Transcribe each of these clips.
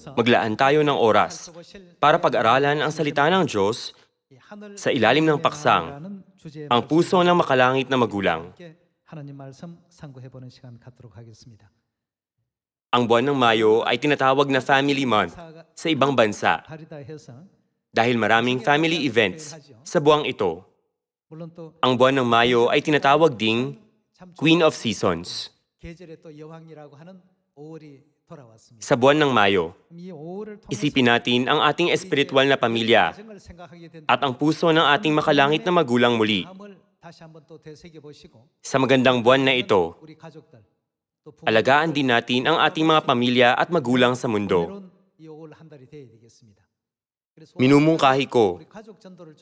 Ngayon, maglaan tayo ng oras para pag-aralan ang salita ng Diyos sa ilalim ng paksang, ang puso ng makalangit na magulang. 하나님 말씀 상고해보는 시간 갖도록 하겠습니다. Ang buwan ng Mayo ay tinatawag na Family Month sa ibang bansa 달이다 해서 dahil maraming family events sa buwang ito. 물론 또 Ang buwan ng Mayo ay tinatawag ding Queen of Seasons. 계절의 또 여왕이라고 하는 5월이 돌아왔습니다. sa buwan ng Mayo, isipin natin ang ating espiritual na pamilya at ang puso ng ating makalangit na magulang muli. Sa magandang buwan na ito, alagaan din natin ang ating mga pamilya at magulang sa mundo. Minumungkahi ko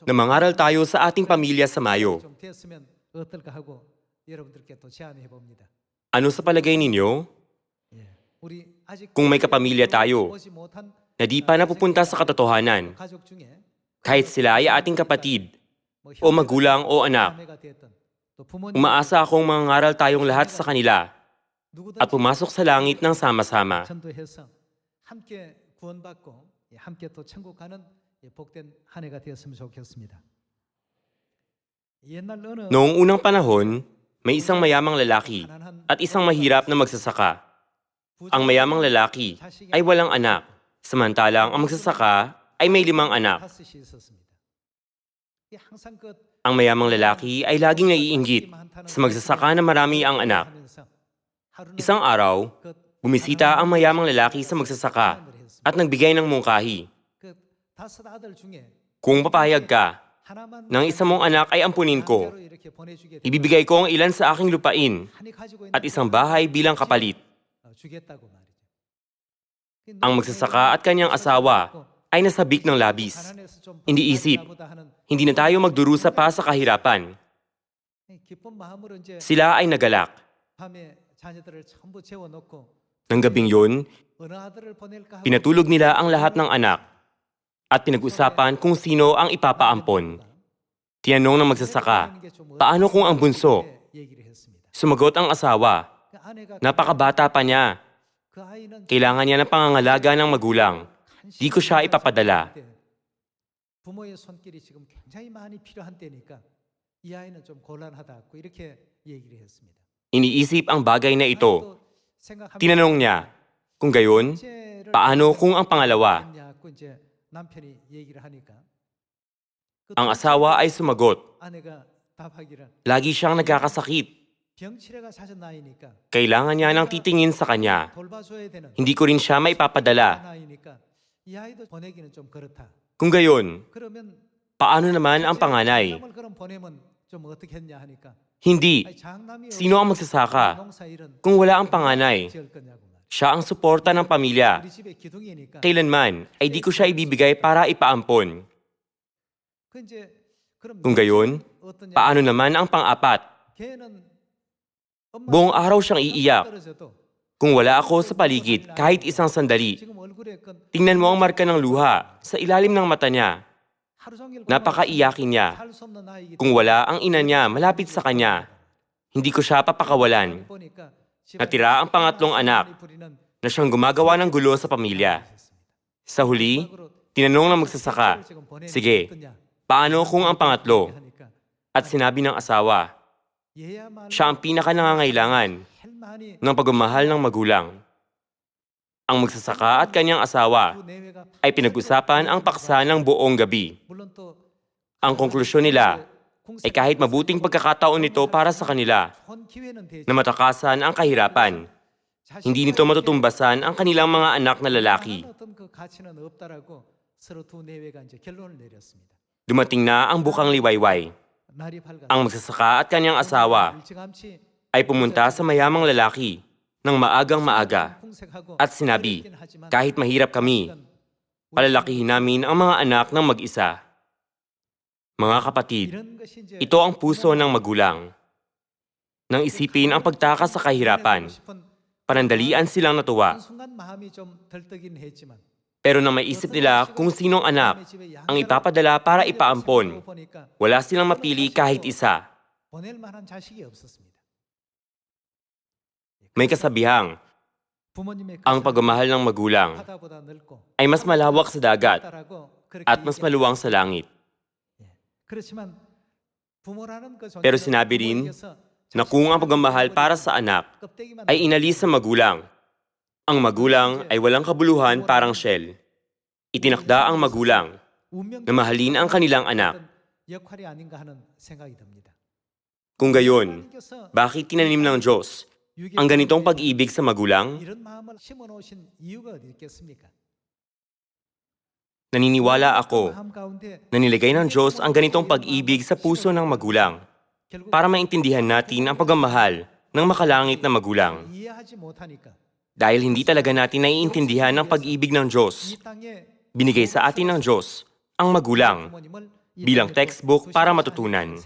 na mangaral tayo sa ating pamilya sa Mayo. Ano sa palagay ninyo? kung may kapamilya tayo na di pa napupunta sa katotohanan, kahit sila ay ating kapatid, o magulang o anak, umaasa akong mangaral tayong lahat sa kanila at pumasok sa langit ng sama-sama. Noong unang panahon, may isang mayamang lalaki at isang mahirap na magsasaka. Ang mayamang lalaki ay walang anak, samantalang ang magsasaka ay may limang anak. Ang mayamang lalaki ay laging naiinggit sa magsasaka na marami ang anak. Isang araw, bumisita ang mayamang lalaki sa magsasaka at nagbigay ng mungkahi. Kung papayag ka, ng isa mong anak ay ampunin ko. Ibibigay ko ang ilan sa aking lupain at isang bahay bilang kapalit. Ang magsasaka at kanyang asawa ay nasabik ng labis. Hindi isip. Hindi na tayo magdurusa pa sa kahirapan. Sila ay nagalak. Nang gabing yun, pinatulog nila ang lahat ng anak at pinag-usapan kung sino ang ipapaampon. Tinanong ng magsasaka, paano kung ang bunso? Sumagot ang asawa, napakabata pa niya. 그 아이는 Kailangan niya ng pangangalaga ng magulang. Di ko siya ipapadala. 부모의 손길이 지금 굉장히 많이 필요한 때니까 이 아이는 좀 곤란하다고 이렇게 얘기를 했습니다. Iniisip ang bagay na ito. 또 생각하면 Tinanong niya, kung gayon, 둘째를 paano kung ang pangalawa? 했냐고 이제 남편이 얘기를 하니까 그 Ang asawa ay sumagot, 아내가 답하기를 lagi siyang nagkakasakit. Kailangan niya ng titingin sa kanya. Hindi ko rin siya may papadala. Kung gayon, paano naman ang panganay? Hindi. Sino ang magsasaka? Kung wala ang panganay, siya ang suporta ng pamilya. Kailanman ay di ko siya ibibigay para ipaampon. Kung gayon, paano naman ang pang-apat? Buong araw siyang iiyak. Kung wala ako sa paligid kahit isang sandali, tingnan mo ang marka ng luha sa ilalim ng mata niya. Napakaiyakin niya. Kung wala ang ina niya malapit sa kanya, hindi ko siya papakawalan. Natira ang pangatlong anak na siyang gumagawa ng gulo sa pamilya. Sa huli, tinanong ng magsasaka, Sige, paano kung ang pangatlo? At sinabi ng asawa, siya ang pinaka nangangailangan ng pagmamahal ng magulang. Ang magsasaka at kanyang asawa ay pinag-usapan ang paksa ng buong gabi. Ang konklusyon nila ay kahit mabuting pagkakataon nito para sa kanila na matakasan ang kahirapan, hindi nito matutumbasan ang kanilang mga anak na lalaki. Dumating na ang bukang liwayway. Ang magsasaka at kanyang asawa ay pumunta sa mayamang lalaki ng maagang maaga at sinabi, kahit mahirap kami, palalakihin namin ang mga anak ng mag-isa. Mga kapatid, ito ang puso ng magulang. Nang isipin ang pagtaka sa kahirapan, panandalian silang natuwa. Pero nang maisip nila kung sinong anak ang ipapadala para ipaampon, wala silang mapili kahit isa. May kasabihang, ang pagmamahal ng magulang ay mas malawak sa dagat at mas maluwang sa langit. Pero sinabi rin na kung ang pagmamahal para sa anak ay inalis sa magulang, ang magulang ay walang kabuluhan parang shell. Itinakda ang magulang na mahalin ang kanilang anak. Kung gayon, bakit tinanim ng Diyos ang ganitong pag-ibig sa magulang? Naniniwala ako na nilagay ng Diyos ang ganitong pag-ibig sa puso ng magulang para maintindihan natin ang pagmamahal ng makalangit na magulang dahil hindi talaga natin naiintindihan ang pag-ibig ng Diyos. Binigay sa atin ng Diyos, ang magulang, bilang textbook para matutunan.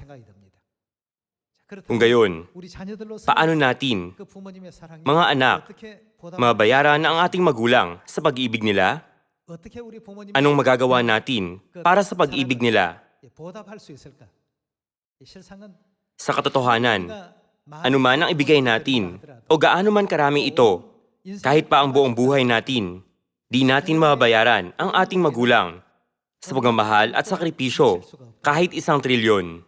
Kung gayon, paano natin, mga anak, mabayaran ang ating magulang sa pag-ibig nila? Anong magagawa natin para sa pag-ibig nila? Sa katotohanan, anuman ang ibigay natin o gaano man karami ito, kahit pa ang buong buhay natin, di natin mababayaran ang ating magulang sa pagmamahal at sakripisyo kahit isang trilyon.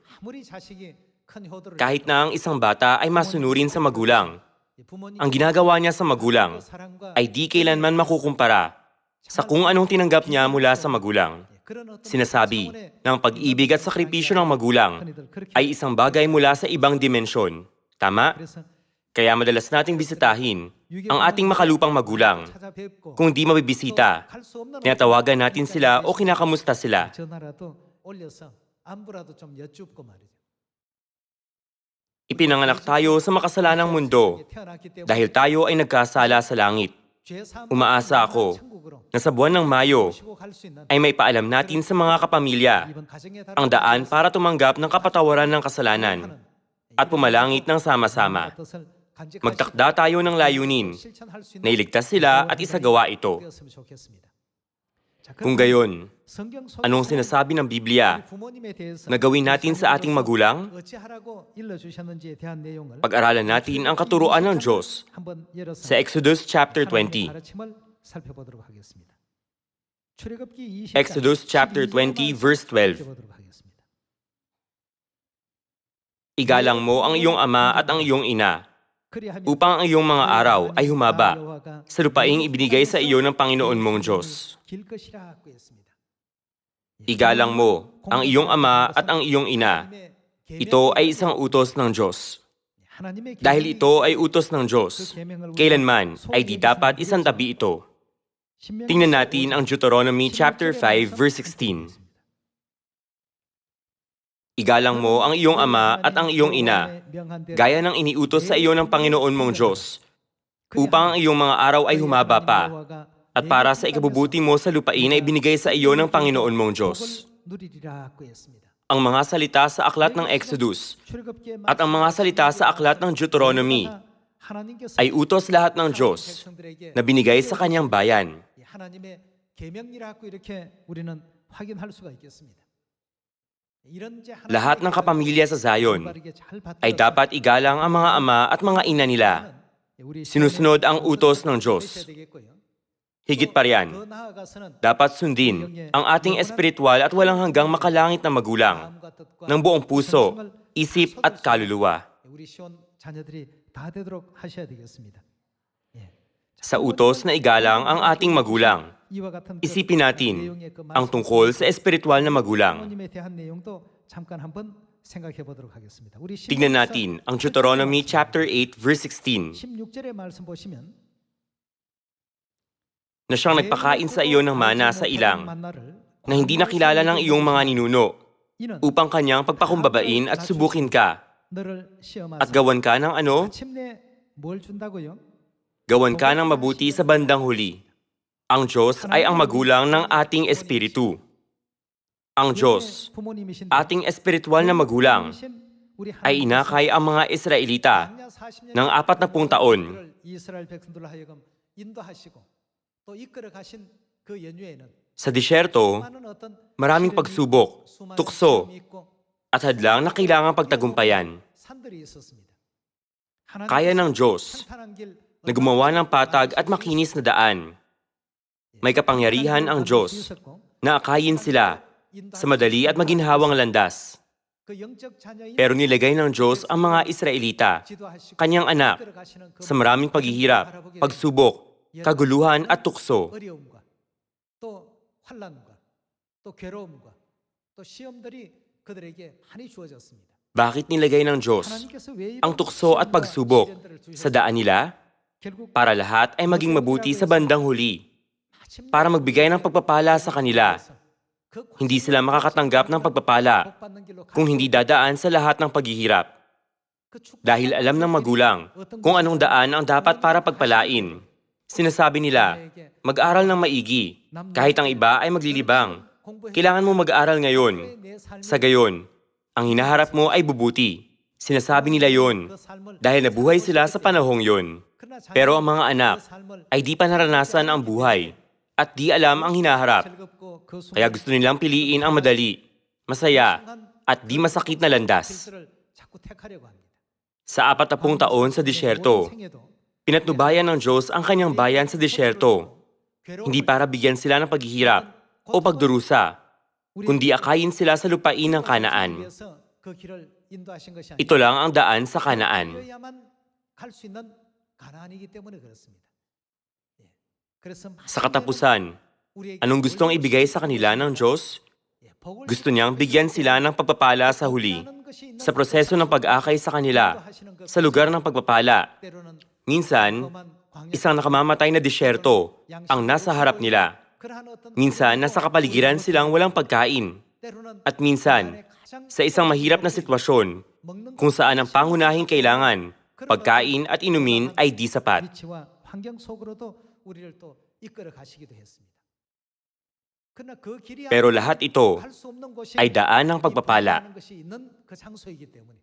Kahit na ang isang bata ay masunurin sa magulang, ang ginagawa niya sa magulang ay di kailanman makukumpara sa kung anong tinanggap niya mula sa magulang. Sinasabi na pag-ibig at sakripisyo ng magulang ay isang bagay mula sa ibang dimensyon. Tama? Kaya madalas nating bisitahin ang ating makalupang magulang. Kung di mabibisita, tinatawagan natin sila o kinakamusta sila. Ipinanganak tayo sa makasalanang mundo dahil tayo ay nagkasala sa langit. Umaasa ako na sa buwan ng Mayo ay may paalam natin sa mga kapamilya ang daan para tumanggap ng kapatawaran ng kasalanan at pumalangit ng sama-sama. Magtakda tayo ng layunin na iligtas sila at isagawa ito. Kung gayon, anong sinasabi ng Biblia na gawin natin sa ating magulang? Pag-aralan natin ang katuruan ng Diyos sa Exodus chapter 20. Exodus chapter 20 verse 12. Igalang mo ang iyong ama at ang iyong ina upang ang iyong mga araw ay humaba sa lupaing ibinigay sa iyo ng Panginoon mong Diyos. Igalang mo ang iyong ama at ang iyong ina. Ito ay isang utos ng Diyos. Dahil ito ay utos ng Diyos, kailanman ay di dapat isang tabi ito. Tingnan natin ang Deuteronomy chapter 5 verse 16. Igalang mo ang iyong ama at ang iyong ina, gaya ng iniutos sa iyo ng Panginoon mong Diyos, upang ang iyong mga araw ay humaba pa, at para sa ikabubuti mo sa lupain ay binigay sa iyo ng Panginoon mong Diyos. Ang mga salita sa aklat ng Exodus at ang mga salita sa aklat ng Deuteronomy ay utos lahat ng Diyos na binigay sa kanyang bayan. Lahat ng kapamilya sa Zion ay dapat igalang ang mga ama at mga ina nila. Sinusunod ang utos ng Diyos. Higit pa riyan, dapat sundin ang ating espiritual at walang hanggang makalangit na magulang ng buong puso, isip at kaluluwa. Sa utos na igalang ang ating magulang, Isipin natin ang tungkol sa espiritual na magulang. Tingnan natin ang Deuteronomy chapter 8 verse 16. Na siyang nagpakain sa iyo ng mana sa ilang na hindi nakilala ng iyong mga ninuno upang kanyang pagpakumbabain at subukin ka at gawan ka ng ano? Gawan ka ng mabuti sa bandang huli. Ang Diyos ay ang magulang ng ating espiritu. Ang Diyos, ating espiritual na magulang, ay inakay ang mga Israelita ng apat na pung taon. Sa disyerto, maraming pagsubok, tukso, at hadlang na kailangan pagtagumpayan. Kaya ng Diyos na gumawa ng patag at makinis na daan. May kapangyarihan ang Diyos na akayin sila sa madali at maginhawang landas. Pero nilagay ng Diyos ang mga Israelita, kanyang anak, sa maraming paghihirap, pagsubok, kaguluhan at tukso. Bakit nilagay ng Diyos ang tukso at pagsubok sa daan nila? Para lahat ay maging mabuti sa bandang huli para magbigay ng pagpapala sa kanila. Hindi sila makakatanggap ng pagpapala kung hindi dadaan sa lahat ng paghihirap. Dahil alam ng magulang kung anong daan ang dapat para pagpalain. Sinasabi nila, mag-aral ng maigi, kahit ang iba ay maglilibang. Kailangan mo mag-aral ngayon. Sa gayon, ang hinaharap mo ay bubuti. Sinasabi nila yon dahil nabuhay sila sa panahong yon. Pero ang mga anak ay di pa naranasan ang buhay at di alam ang hinaharap. Kaya gusto nilang piliin ang madali, masaya, at di masakit na landas. Sa apat na pung taon sa disyerto, pinatnubayan ng Diyos ang kanyang bayan sa disyerto, hindi para bigyan sila ng paghihirap o pagdurusa, kundi akayin sila sa lupain ng kanaan. Ito lang ang daan sa kanaan. Sa katapusan, anong gustong ibigay sa kanila ng Diyos? Gusto niyang bigyan sila ng pagpapala sa huli, sa proseso ng pag-akay sa kanila, sa lugar ng pagpapala. Minsan, isang nakamamatay na disyerto ang nasa harap nila. Minsan, nasa kapaligiran silang walang pagkain. At minsan, sa isang mahirap na sitwasyon, kung saan ang pangunahing kailangan, pagkain at inumin ay di sapat. 위치와 환경 속으로도 우리를 또 이끌어 가시기도 했습니다. 그러나 그 길이 Pero lahat ito 갈 수 없는 곳이 ay daan ng 이 pagpapala. 복이라는 것이 있는 그 장소이기 때문에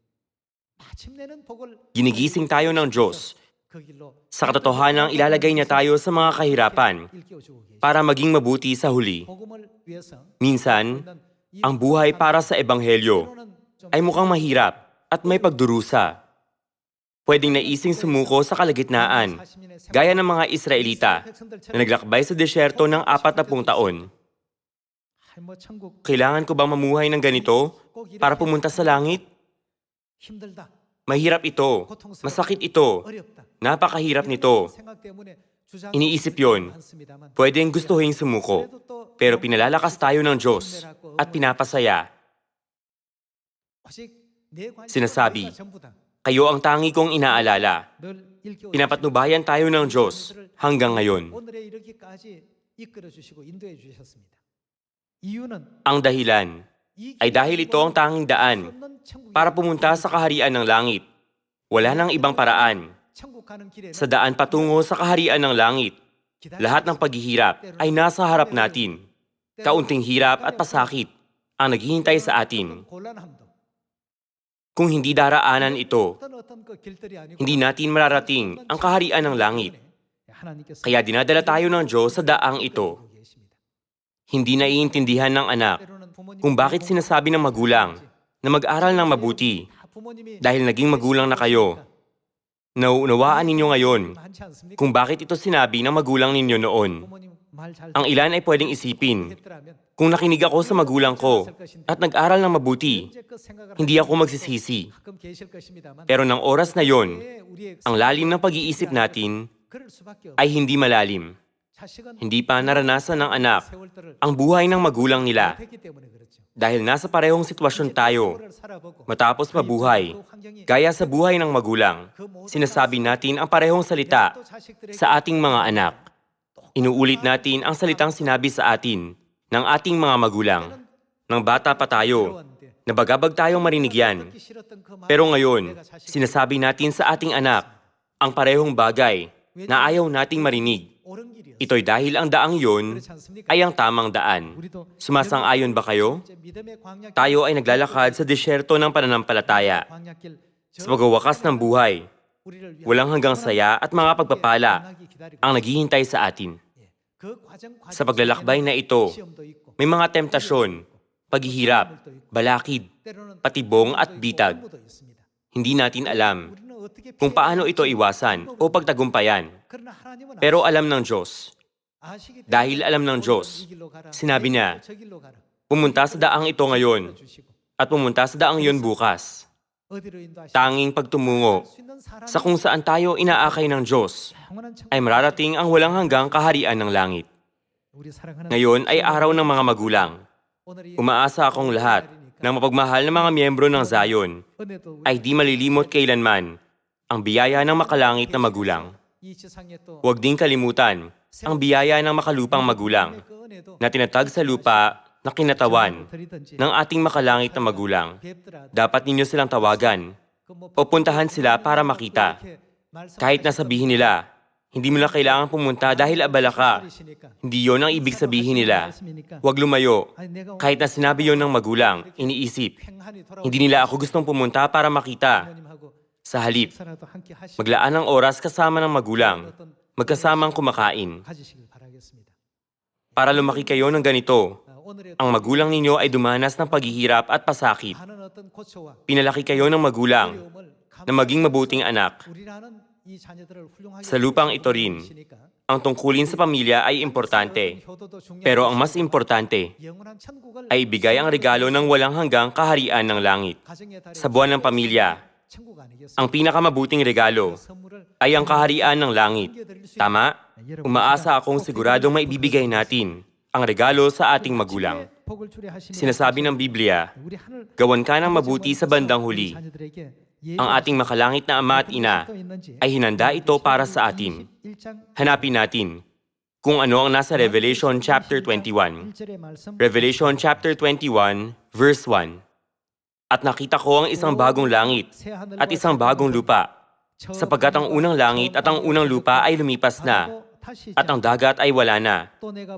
마침내는 복을 Ginigising tayo ng Diyos 그 길로 sa katotohanang ilalagay niya tayo sa mga kahirapan 일깨워주고 계십니다. para maging mabuti sa huli. 복음을 위해서 Minsan, ang buhay para sa Ebanghelyo 때로는 좀 ay mukhang mahirap at may pagdurusa. pwedeng naising sumuko sa kalagitnaan, gaya ng mga Israelita na naglakbay sa disyerto ng apat na pung taon. Kailangan ko bang mamuhay ng ganito para pumunta sa langit? Mahirap ito. Masakit ito. Napakahirap nito. Iniisip yon. Pwedeng gustuhin sumuko. Pero pinalalakas tayo ng Diyos at pinapasaya. Sinasabi, kayo ang tangi kong inaalala. Pinapatnubayan tayo ng Diyos hanggang ngayon. Ang dahilan ay dahil ito ang tanging daan para pumunta sa kaharian ng langit. Wala nang ibang paraan. Sa daan patungo sa kaharian ng langit, lahat ng paghihirap ay nasa harap natin. Kaunting hirap at pasakit ang naghihintay sa atin. Kung hindi daraanan ito, hindi natin mararating ang kaharian ng langit. Kaya dinadala tayo ng Diyos sa daang ito. Hindi naiintindihan ng anak kung bakit sinasabi ng magulang na mag-aral ng mabuti dahil naging magulang na kayo. Nauunawaan ninyo ngayon kung bakit ito sinabi ng magulang ninyo noon. Ang ilan ay pwedeng isipin, kung nakinig ako sa magulang ko at nag-aral ng mabuti, hindi ako magsisisi. Pero ng oras na yon, ang lalim ng pag-iisip natin ay hindi malalim. Hindi pa naranasan ng anak ang buhay ng magulang nila. Dahil nasa parehong sitwasyon tayo, matapos mabuhay, gaya sa buhay ng magulang, sinasabi natin ang parehong salita sa ating mga anak. Inuulit natin ang salitang sinabi sa atin ng ating mga magulang. Nang bata pa tayo, nabagabag tayong marinig yan. Pero ngayon, sinasabi natin sa ating anak ang parehong bagay na ayaw nating marinig. Ito'y dahil ang daang yon ay ang tamang daan. Sumasang-ayon ba kayo? Tayo ay naglalakad sa disyerto ng pananampalataya. Sa pagwawakas ng buhay, walang hanggang saya at mga pagpapala ang naghihintay sa atin. Sa paglalakbay na ito, may mga temptasyon, paghihirap, balakid, patibong at bitag. Hindi natin alam kung paano ito iwasan o pagtagumpayan. Pero alam ng Diyos. Dahil alam ng Diyos, sinabi niya, pumunta sa daang ito ngayon at pumunta sa daang yon bukas. Tanging pagtumungo sa kung saan tayo inaakay ng Diyos ay mararating ang walang hanggang kaharian ng langit. Ngayon ay araw ng mga magulang. Umaasa akong lahat ng mapagmahal na mga miyembro ng Zion ay di malilimot kailanman ang biyaya ng makalangit na magulang. Huwag ding kalimutan ang biyaya ng makalupang magulang na tinatag sa lupa na kinatawan ng ating makalangit na magulang. Dapat ninyo silang tawagan o puntahan sila para makita. Kahit na sabihin nila, hindi mo na kailangan pumunta dahil abala ka. Hindi yon ang ibig sabihin nila. Huwag lumayo. Kahit na sinabi yon ng magulang, iniisip, hindi nila ako gustong pumunta para makita. Sa halip, maglaan ng oras kasama ng magulang, magkasamang kumakain. Para lumaki kayo ng ganito, ang magulang ninyo ay dumanas ng paghihirap at pasakit. Pinalaki kayo ng magulang na maging mabuting anak. Sa lupang ito rin, ang tungkulin sa pamilya ay importante. Pero ang mas importante ay ibigay ang regalo ng walang hanggang kaharian ng langit. Sa buwan ng pamilya, ang pinakamabuting regalo ay ang kaharian ng langit. Tama? Umaasa akong siguradong maibibigay natin ang regalo sa ating magulang. Sinasabi ng Biblia, gawan ka ng mabuti sa bandang huli. Ang ating makalangit na ama at ina ay hinanda ito para sa atin. Hanapin natin kung ano ang nasa Revelation chapter 21. Revelation chapter 21, verse 1. At nakita ko ang isang bagong langit at isang bagong lupa, sapagkat ang unang langit at ang unang lupa ay lumipas na, at ang dagat ay wala na.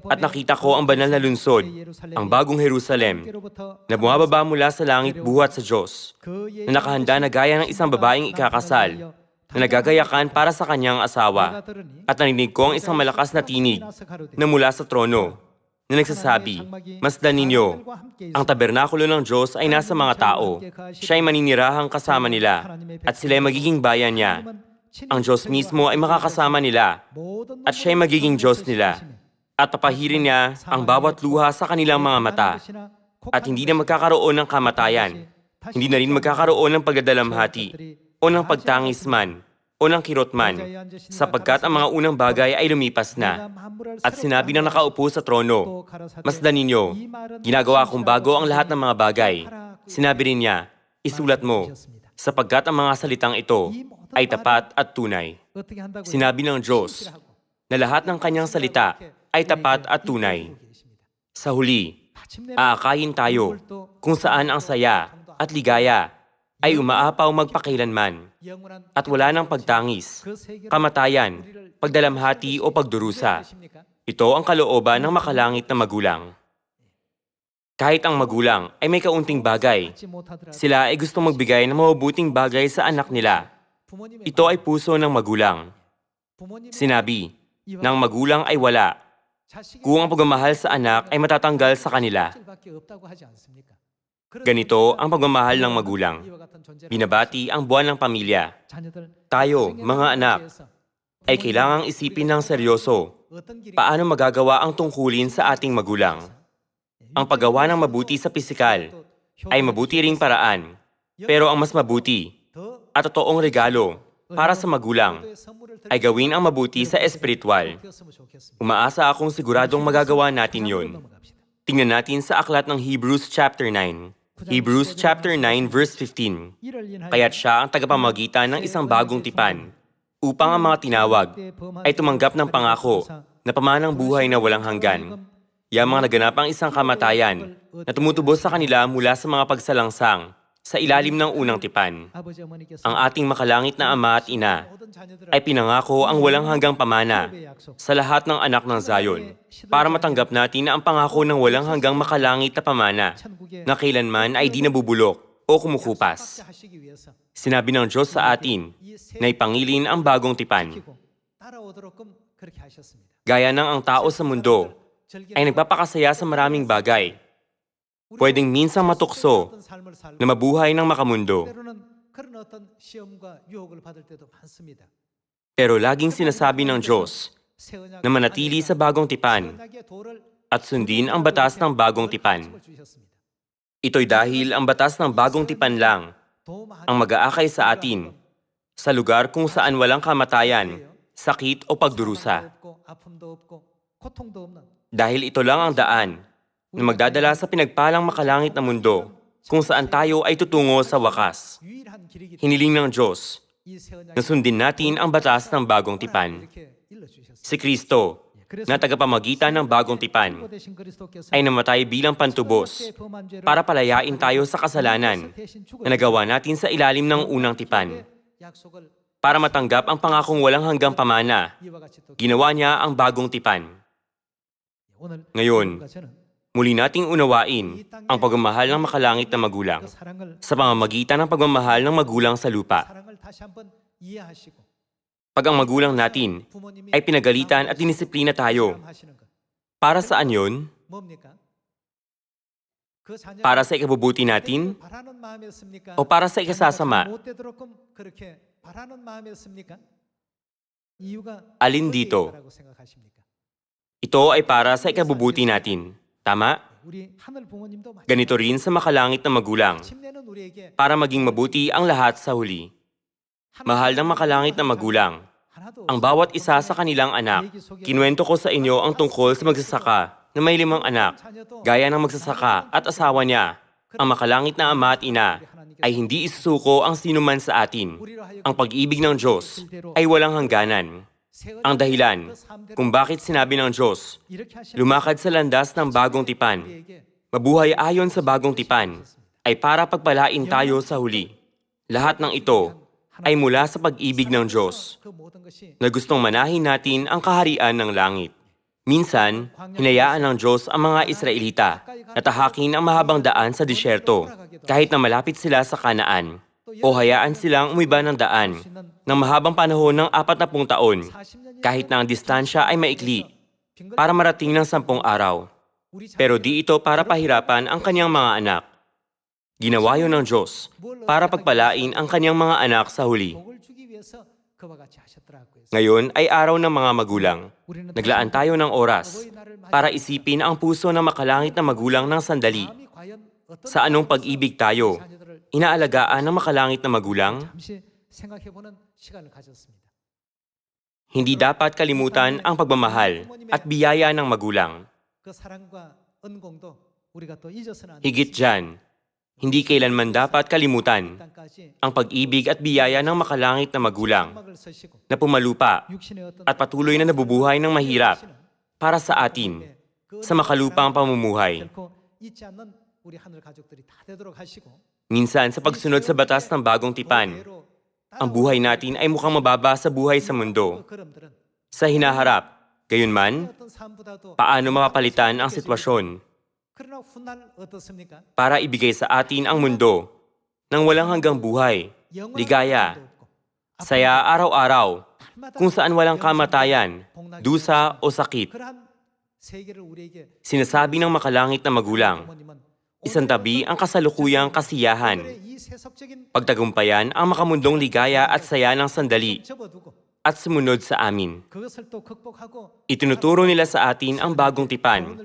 At nakita ko ang banal na lungsod, ang bagong Jerusalem, na bumababa mula sa langit buhat sa Diyos, na nakahanda na gaya ng isang babaeng ikakasal, na nagagayakan para sa kanyang asawa. At narinig ko ang isang malakas na tinig na mula sa trono, na nagsasabi, Masdan ninyo, ang tabernakulo ng Diyos ay nasa mga tao. Siya ay maninirahang kasama nila, at sila ay magiging bayan niya. Ang Diyos mismo ay makakasama nila, at siya ay magiging Diyos nila. At papahirin niya ang bawat luha sa kanilang mga mata, at hindi na magkakaroon ng kamatayan. Hindi na rin magkakaroon ng pagdadalamhati, o ng pagtangis man, o ng kirot man, sapagkat ang mga unang bagay ay lumipas na. At sinabi ng nakaupo sa trono, Masdan ninyo, ginagawa kong bago ang lahat ng mga bagay. Sinabi rin niya, isulat mo, sapagkat ang mga salitang ito ay tapat at tunay. Sinabi ng Diyos na lahat ng kanyang salita ay tapat at tunay. Sa huli, aakayin tayo kung saan ang saya at ligaya ay umaapaw magpakailanman at wala ng pagtangis, kamatayan, pagdalamhati o pagdurusa. Ito ang kalooban ng makalangit na magulang. Kahit ang magulang ay may kaunting bagay, sila ay gusto magbigay ng mabubuting bagay sa anak nila. Ito ay puso ng magulang. Sinabi, ng magulang ay wala, kung ang pagmamahal sa anak ay matatanggal sa kanila. Ganito ang pagmamahal ng magulang. Binabati ang buwan ng pamilya. Tayo, mga anak, ay kailangang isipin ng seryoso paano magagawa ang tungkulin sa ating magulang. Ang paggawa ng mabuti sa pisikal ay mabuti ring paraan, pero ang mas mabuti at totoong regalo para sa magulang ay gawin ang mabuti sa espiritual. Umaasa akong siguradong magagawa natin yon. Tingnan natin sa aklat ng Hebrews chapter 9. Hebrews chapter 9 verse 15. Kaya't siya ang tagapamagitan ng isang bagong tipan upang ang mga tinawag ay tumanggap ng pangako na pamanang buhay na walang hanggan. Yamang naganap ang isang kamatayan na tumutubos sa kanila mula sa mga pagsalangsang sa ilalim ng unang tipan. Ang ating makalangit na ama at ina ay pinangako ang walang hanggang pamana sa lahat ng anak ng Zion para matanggap natin na ang pangako ng walang hanggang makalangit na pamana na kailanman ay di nabubulok o kumukupas. Sinabi ng Diyos sa atin na ipangilin ang bagong tipan. Gaya ng ang tao sa mundo ay nagpapakasaya sa maraming bagay. Pwedeng minsan matukso na mabuhay ng makamundo. Pero laging sinasabi ng Diyos na manatili sa bagong tipan at sundin ang batas ng bagong tipan. Ito'y dahil ang batas ng bagong tipan lang ang mag-aakay sa atin sa lugar kung saan walang kamatayan, sakit o pagdurusa. Dahil ito lang ang daan na magdadala sa pinagpalang makalangit na mundo kung saan tayo ay tutungo sa wakas. Hiniling ng Diyos na sundin natin ang batas ng bagong tipan. Si Kristo, na tagapamagitan ng bagong tipan, ay namatay bilang pantubos para palayain tayo sa kasalanan na nagawa natin sa ilalim ng unang tipan. Para matanggap ang pangakong walang hanggang pamana, ginawa niya ang bagong tipan. Ngayon, muli nating unawain ang pagmamahal ng makalangit na magulang sa pamamagitan ng pagmamahal ng magulang sa lupa. Pag ang magulang natin ay pinagalitan at dinisiplina tayo, para saan yon? Para sa ikabubuti natin? O para sa ikasasama? Alin dito? Ito ay para sa ikabubuti natin. Tama? Ganito rin sa makalangit na magulang, para maging mabuti ang lahat sa huli. Mahal ng makalangit na magulang, ang bawat isa sa kanilang anak. Kinuwento ko sa inyo ang tungkol sa magsasaka na may limang anak, gaya ng magsasaka at asawa niya. Ang makalangit na ama at ina ay hindi isusuko ang sinuman sa atin. Ang pag-ibig ng Diyos ay walang hangganan ang dahilan kung bakit sinabi ng Diyos, lumakad sa landas ng bagong tipan. Mabuhay ayon sa bagong tipan ay para pagpalain tayo sa huli. Lahat ng ito ay mula sa pag-ibig ng Diyos na gustong manahin natin ang kaharian ng langit. Minsan, hinayaan ng Diyos ang mga Israelita na tahakin ang mahabang daan sa disyerto kahit na malapit sila sa kanaan o hayaan silang umiba ng daan ng mahabang panahon ng apat na pung taon, kahit na ang distansya ay maikli, para marating ng sampung araw. Pero di ito para pahirapan ang kanyang mga anak. Ginawa yon ng Diyos para pagpalain ang kanyang mga anak sa huli. Ngayon ay araw ng mga magulang. Naglaan tayo ng oras para isipin ang puso ng makalangit na magulang ng sandali. Sa anong pag-ibig tayo inaalagaan ng makalangit na magulang, hindi dapat kalimutan ang pagmamahal at biyaya ng magulang. Higit dyan, hindi kailanman dapat kalimutan ang pag-ibig at biyaya ng makalangit na magulang na pumalupa at patuloy na nabubuhay ng mahirap para sa atin sa makalupang pamumuhay. Minsan, sa pagsunod sa batas ng bagong tipan, ang buhay natin ay mukhang mababa sa buhay sa mundo. Sa hinaharap, gayunman, paano mapapalitan ang sitwasyon para ibigay sa atin ang mundo ng walang hanggang buhay, ligaya, saya araw-araw, kung saan walang kamatayan, dusa o sakit. Sinasabi ng makalangit na magulang, isang tabi ang kasalukuyang kasiyahan. Pagtagumpayan ang makamundong ligaya at saya ng sandali at sumunod sa amin. Itinuturo nila sa atin ang bagong tipan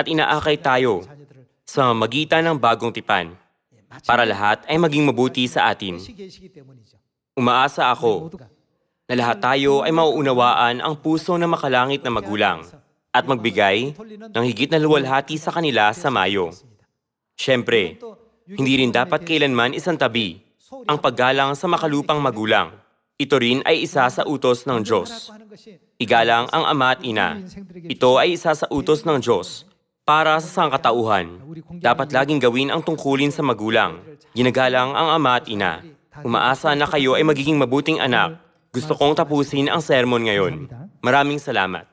at inaakay tayo sa magitan ng bagong tipan para lahat ay maging mabuti sa atin. Umaasa ako na lahat tayo ay mauunawaan ang puso ng makalangit na magulang at magbigay ng higit na luwalhati sa kanila sa Mayo. Siyempre, hindi rin dapat kailanman isang tabi ang paggalang sa makalupang magulang. Ito rin ay isa sa utos ng Diyos. Igalang ang ama at ina. Ito ay isa sa utos ng Diyos para sa sangkatauhan. Dapat laging gawin ang tungkulin sa magulang. Ginagalang ang ama at ina. Umaasa na kayo ay magiging mabuting anak. Gusto kong tapusin ang sermon ngayon. Maraming salamat.